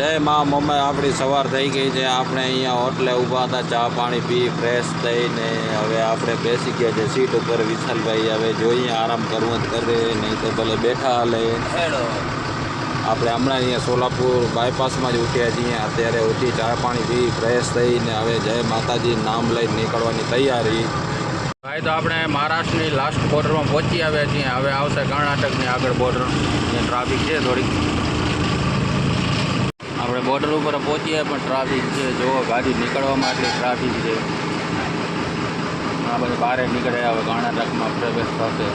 જય મા મમ્મી આપણી સવાર થઈ ગઈ છે. આપણે અહીંયા હોટલે ઊભા હતા ચા પાણી પી ફ્રેશ થઈને હવે આપણે બેસી ગયા છે સીટ ઉપર. વિશાલભાઈ હવે જોઈએ આરામ કરવું જ કરે નહીં તો ભલે બેઠા હાલે. આપણે હમણાં અહીંયા સોલાપુર બાયપાસમાં જ ઉઠ્યા છીએ. અત્યારે ઉઠી ચા પાણી પી ફ્રેશ થઈને હવે જય માતાજી નામ લઈને નીકળવાની તૈયારી. ભાઈ તો આપણે મહારાષ્ટ્રની લાસ્ટ બોર્ડરમાં પહોંચી આવ્યા છીએ. હવે આવશે કર્ણાટકની આગળ બોર્ડર ટ્રાફિક છે થોડીક. આપણે બોર્ડર ઉપર પહોંચીએ પણ ટ્રાફિક છે. જો ગાડી નીકળવામાં માટે ટ્રાફિક છે. આ બધું બહાર નીકળે હવે કર્ણાટકમાં પ્રવેશ થશે.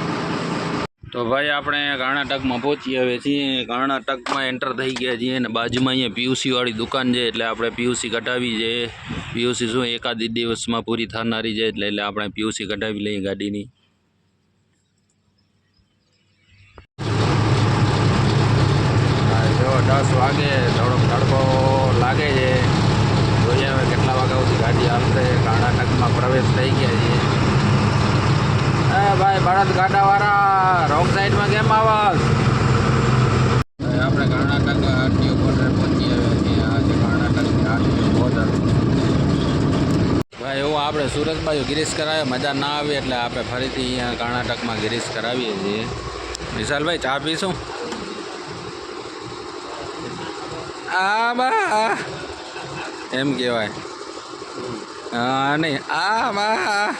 તો ભાઈ, આપણે કર્ણાટકમાં પહોંચી હવે છીએ. કર્ણાટકમાં એન્ટર થઈ ગયા છીએ અને બાજુમાં અહીંયા પીયુસીવાળી દુકાન છે એટલે આપણે પીયુસી કઢાવી છે. પીયુસી શું? એકાદ દિવસમાં પૂરી થનારી છે એટલે એટલે આપણે પીયુસી કઢાવી લઈએ ગાડીની. દસ વાગે થોડોક તડકો લાગે છે જોઈએ હવે કેટલા વાગ્યા સુધી ગાડી આવશે કર્ણાટકમાં પ્રવેશ થઈ ગયા છે એ ભાઈ, ભારત ગાડાવાળા, રોંગ સાઈડમાં કેમ આવાસ આપણે કર્ણાટક આરટીઓ બોર્ડર પહોંચી આવ્યા છીએ. આ છે કર્ણાટકની આરટીઓ બોર્ડર ભાઈ, એવું આપણે સુરત બાજુ ગિરીશ કરાવે, મજા ના આવી એટલે આપણે ફરીથી અહીંયા કર્ણાટકમાં ગિરીશ કરાવીએ છીએ. વિશાલભાઈ, ચા પીશું? આ બા. એમ કહેવાય. હા નહીં આ બા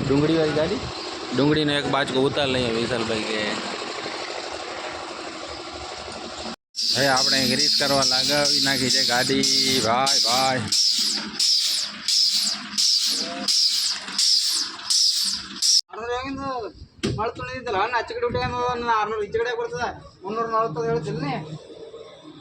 ડુંગળીવાળી ગાડી ડુંગળીનો એક બાજકો ઉતાર લઈએ વિશાલભાઈ કે હવે આપણે ગ્રીસ કરવા લગાવી નાખી છે ગાડી ભાઈ ભાઈ ಆರ್ನೂರು ಹೆಂಗಿಂದು ಮಾಡ್ಕೊಂಡಿದ್ದಿಲ್ಲ ಅಣ್ಣ ಆಚೆ ಕಡೆ ಊಟ ನನ್ನ ಆರ್ನೂರು ಈಚೆ ಕಡೆ ಬರ್ತದೆ ಮುನ್ನೂರ ನಲ್ವತ್ತು ಹೇಳ್ತಿಲ್ಲ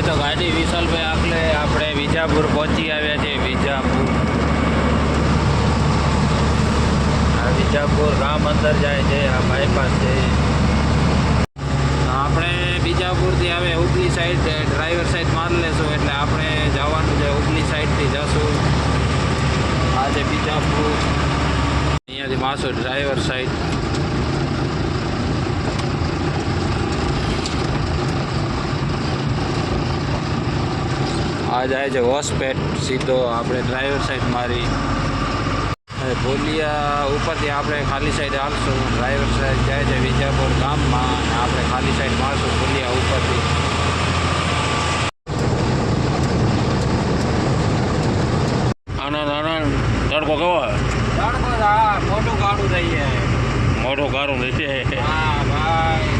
ભાઈ તો ગાડી વિશાલભાઈ આખલે આપણે વિજાપુર પહોંચી આવ્યા છીએ વિજાપુર. વિજાપુર રામ અંદર જાય છે, આ બાયપાસ છે. આપણે બીજાપુરથી આવે ઉપલી સાઈડ ડ્રાઈવર સાઈડ માર લેશું, એટલે આપણે જવાનું છે ઉપલી સાઈડથી જશું. આજે બીજાપુર. અહીંયાથી માસો ડ્રાઈવર સાઈડ આ જાય છે હોસ્પેટ સીધો આપણે ડ્રાઈવર સાઈડ મારી. બોલિયા ઉપરથી આપણે ખાલી સાઈડ હાલશું. ડ્રાઈવર સાઈડ જાય છે વિજાપુર ગામમાં. અને આપણે ખાલી સાઈડ મારશું બોલિયા ઉપરથી. તડકો કેવો મોટું ગાડું થઈએ મોટો મોટું ગાડું હા ભાઈ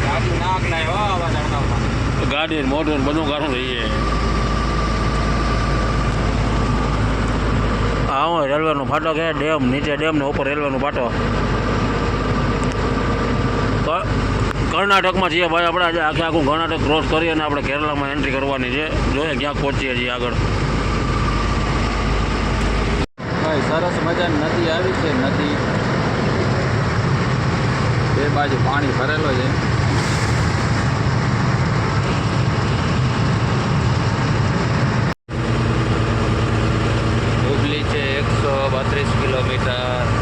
ગાડી મોટું ને બધું ગાડું લઈએ હા હું રેલવેનો ફાટો કે ડેમ, નીચે ડેમ ને ઉપર રેલવેનો ફાટો. કર્ણાટકમાં છીએ ભાઈ આપણે, આજે આખે આખું કર્ણાટક ક્રોસ કરી અને આપણે કેરલામાં એન્ટ્રી કરવાની છે. જોઈએ ક્યાં પહોંચીએ છીએ આગળ. ભાઈ, સરસ મજાની નદી આવી છે, નદી. બે બાજુ પાણી ભરેલો છે. kami